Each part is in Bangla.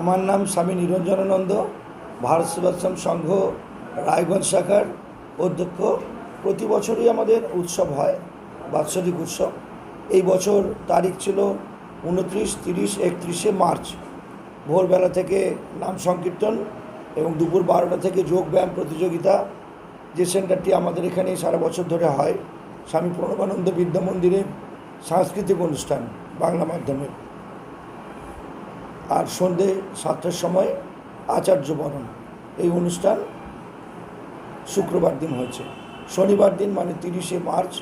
আমার নাম স্বামী নিরঞ্জনানন্দ, ভারত সেবাশ্রম সংঘ, রায়গঞ্জ শাখার অধ্যক্ষ। প্রতি বছরই আমাদের উৎসব হয়, বাৎসরিক উৎসব। এই বছর তারিখ ছিল উনত্রিশ, তিরিশ, একত্রিশে মার্চ। ভোরবেলা থেকে নাম সংকীর্তন এবং দুপুর বারোটা থেকে যোগ ব্যায়াম প্রতিযোগিতা। যে সেন্টারটি আমাদের এখানে সারা বছর ধরে হয়, স্বামী প্রণবানন্দ বিদ্যা মন্দিরের সাংস্কৃতিক অনুষ্ঠান বাংলা মাধ্যমের আর সন্ধে সাতটার সময় আচার্য বরণ। এই অনুষ্ঠান শুক্রবার দিন হয়েছে। শনিবার দিন মানে তিরিশে মার্চ,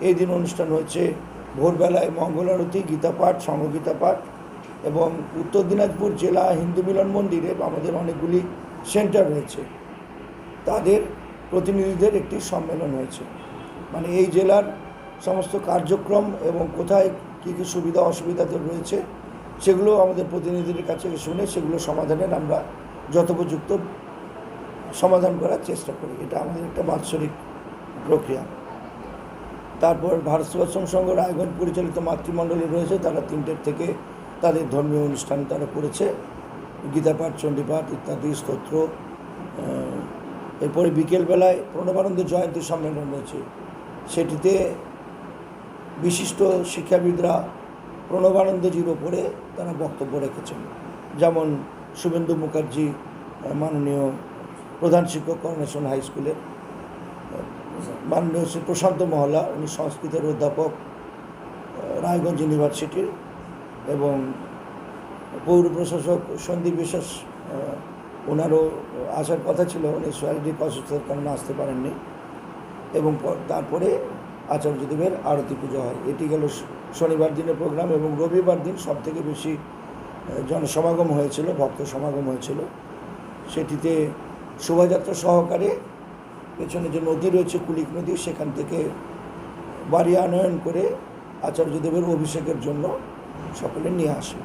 এই দিন অনুষ্ঠান হয়েছে। ভোরবেলায় মঙ্গল আরতি, গীতাপাঠ সংঘগীতা পাঠ এবং উত্তর দিনাজপুর জেলা হিন্দু মিলন মন্দিরে আমাদের অনেকগুলি সেন্টার রয়েছে। তাদের প্রতিনিধিদের একটি সম্মেলন হয়েছে। মানে এই জেলার সমস্ত কার্যক্রম এবং কোথায় কী কী সুবিধা অসুবিধাতে রয়েছে সেগুলো আমাদের প্রতিনিধিদের কাছে শুনে সেগুলো সমাধানের আমরা যথোপযুক্ত সমাধান করার চেষ্টা করি। এটা আমাদের একটা বাৎসরিক প্রক্রিয়া। তারপর ভারত সেবাশ্রম সংঘ রায়গঞ্জ পরিচালিত মাতৃমণ্ডলী রয়েছে, তারা তিনটের থেকে তাদের ধর্মীয় অনুষ্ঠান তারা করেছে। গীতাপাঠ, চণ্ডীপাঠ ইত্যাদি, স্তোত্র এরপরে বিকেলবেলায় প্রণবানন্দ জয়ন্তী সম্মেলন রয়েছে। সেটিতে বিশিষ্ট শিক্ষাবিদরা প্রণবানন্দজির ওপরে তারা বক্তব্য রেখেছেন। যেমন শুভেন্দু মুখার্জি মাননীয় প্রধান শিক্ষক করোনেশন হাই স্কুলের মাননীয় শ্রী প্রশান্ত মহলা, উনি সংস্কৃতের অধ্যাপক রায়গঞ্জ ইউনিভার্সিটির এবং পৌর প্রশাসক সন্দীপ বিশ্বাস ওনারও আসার কথা ছিল, উনি শারীরিক অসুস্থতার কারণে আসতে পারেননি। এবং তারপরে আচার্যদেবের আরতি পুজো হয়। এটি গেল শনিবার দিনের প্রোগ্রাম এবং রবিবার দিন সব থেকে বেশি জনসমাগম হয়েছিল, ভক্ত সমাগম হয়েছিল। সেটিতে শোভাযাত্রা সহকারে পেছনে যে নদী রয়েছে কুলিক নদী, সেখান থেকে বাড়ি আনয়ন করে আচার্যদেবের অভিষেকের জন্য সকলে নিয়ে আসে।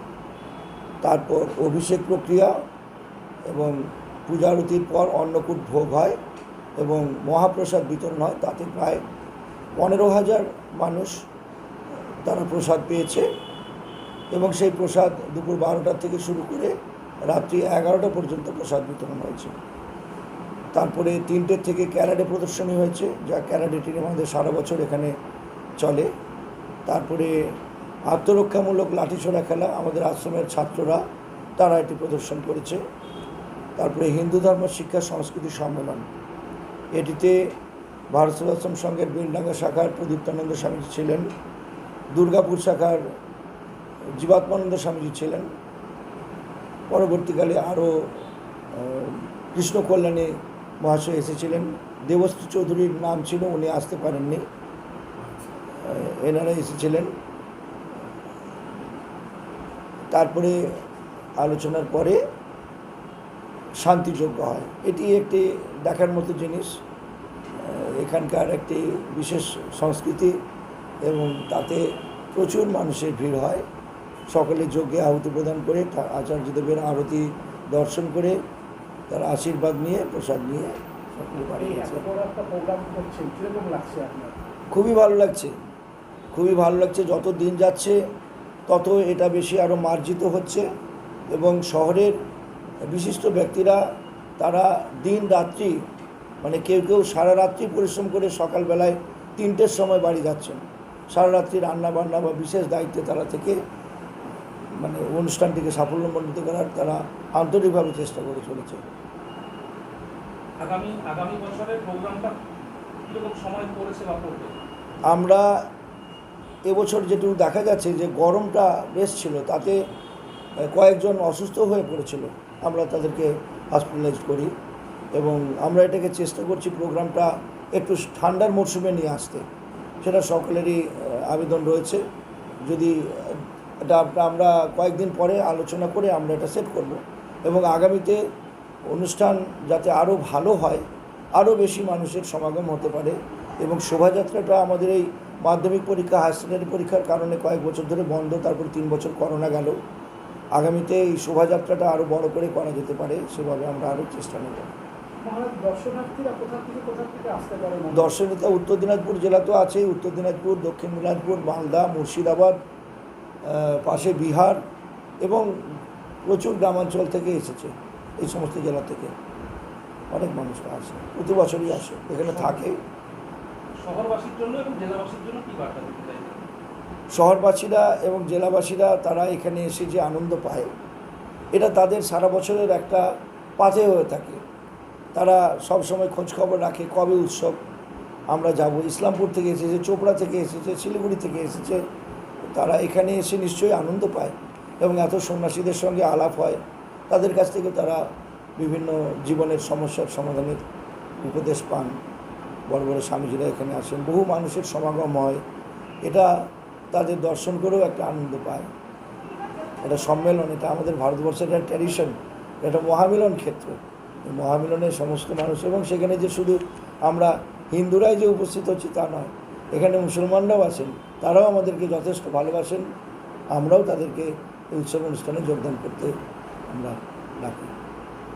তারপর অভিষেক প্রক্রিয়া এবং পূজারতির পর অন্নকূট ভোগ হয় এবং মহাপ্রসাদ বিতরণ হয়। তাতে প্রায় পনেরো হাজার মানুষ তারা প্রসাদ পেয়েছে এবং সেই প্রসাদ দুপুর বারোটা থেকে শুরু করে রাত্রি এগারোটা পর্যন্ত প্রসাদ বিতরণ হয়েছে। তারপরে তিনটের থেকে ক্যারাডে প্রদর্শনী হয়েছে, যা ক্যারাডে টিম আমাদের সারা বছর এখানে চলে। তারপরে আত্মরক্ষামূলক লাঠিছোড়া খেলা আমাদের আশ্রমের ছাত্ররা, তারা এটি প্রদর্শন করেছে। তারপরে হিন্দু ধর্ম শিক্ষা সংস্কৃতি সম্মেলন। এটিতে ভারত সেবাশ্রম সংঘের বীরডাঙ্গা শাখার প্রদীপ্তানন্দ স্বামীজি ছিলেন। দুর্গাপুর শাখার জীবাত্মানন্দ স্বামীজি ছিলেন। পরবর্তীকালে আরও কৃষ্ণ কল্যাণী মহাশয় এসেছিলেন। দেবশ্রী চৌধুরীর নাম ছিল, উনি আসতে পারেননি। এনারা এসেছিলেন। তারপরে আলোচনার পরে শান্তিযোগ্য হয়। এটি একটি দেখার মতো জিনিস। এখানকার একটি বিশেষ সংস্কৃতি এবং তাতে প্রচুর মানুষের ভিড় হয়। সকলে যজ্ঞে আহুতি প্রদান করে তা- আচার্যদেবের আরতি দর্শন করে তার আশীর্বাদ নিয়ে প্রসাদ নিয়ে সকলে বাড়ি গেছে। খুবই ভালো লাগছে। খুবই ভালো লাগছে যত দিন যাচ্ছে তত এটা বেশি আরও মার্জিত হচ্ছে এবং শহরের বিশিষ্ট ব্যক্তিরা তারা দিন রাত্রি মানে কেউ কেউ সারা রাত্রি পরিশ্রম করে সকালবেলায় তিনটের সময় বাড়ি যাচ্ছেন। সারা রাত্রি রান্না বান্না বা বিশেষ দায়িত্বে তারা থেকে মানে অনুষ্ঠানটিকে সাফল্যমণ্ডিত করার তারা আন্তরিকভাবে চেষ্টা করে চলেছে। আগামী আগামী বছরের প্রোগ্রামটা সময় বা আমরা এবছর যেটুকু দেখা যাচ্ছে যে গরমটা বেশ ছিল তাতে কয়েকজন অসুস্থ হয়ে পড়েছিল। আমরা তাদেরকে হসপিটালাইজ করি। এবং আমরা এটাকে চেষ্টা করছি প্রোগ্রামটা একটু ঠান্ডার মরশুমে নিয়ে আসতে। সেটা সকলেরই আবেদন রয়েছে। যদি এটা আমরা- কয়েকদিন পরে আলোচনা করে আমরা এটা সেট করব এবং আগামীতে অনুষ্ঠান যাতে আরও ভালো হয় আরও বেশি মানুষের সমাগম হতে পারে এবং শোভাযাত্রাটা আমাদের এই মাধ্যমিক পরীক্ষা হায়ার সেকেন্ডারি পরীক্ষার কারণে কয়েক বছর ধরে বন্ধ, তারপর তিন বছর করোনা গেল। আগামীতে এই শোভাযাত্রাটা আরও বড় করে করা যেতে পারে, সেভাবে আমরা আরও চেষ্টা নেব। দর্শনার্থীরা উত্তর দিনাজপুর জেলা তো আছেই। উত্তর দিনাজপুর দক্ষিণ দিনাজপুর মালদা মুর্শিদাবাদ পাশে বিহার এবং প্রচুর গ্রামাঞ্চল থেকে এসেছে এই সমস্ত জেলা থেকে। অনেক মানুষরা আসে প্রতি বছরই আসে এখানে থাকে। শহরবাসীর জন্য এবং জেলাবাসীর জন্য কি বার্তা শহরবাসীরা এবং জেলাবাসীরা তারা এখানে এসে যে আনন্দ পায় এটা তাদের সারা বছরের একটা পাথে হয়ে থাকে। তারা সব সময় খোঁজ খবর রাখে কবে উৎসব, আমরা যাব। ইসলামপুর থেকে এসেছে, চোপড়া থেকে এসেছে, শিলিগুড়ি থেকে এসেছে। তারা এখানে এসে নিশ্চয়ই আনন্দ পায় এবং এত সন্ন্যাসীদের সঙ্গে আলাপ হয়। তাদের কাছ থেকে তারা বিভিন্ন জীবনের সমস্যার সমাধানের উপদেশ পান। বড় বড় স্বামীজিরা এখানে আসেন। বহু মানুষের সমাগম হয়। এটা তাদের দর্শন করেও একটা আনন্দ পায়। এটা সম্মেলন, এটা আমাদের ভারতবর্ষের একটা ট্র্যাডিশন এটা মহামিলন ক্ষেত্র। মহামিলনে সমস্ত মানুষ এবং সেখানে যে শুধু আমরা হিন্দুরাই যে উপস্থিত হচ্ছি তা নয়, এখানে মুসলমানরাও আছেন, তারাও আমাদেরকে যথেষ্ট ভালোবাসেন, আমরাও তাদেরকে উৎসব অনুষ্ঠানে যোগদান করতে আমরা ডাকি।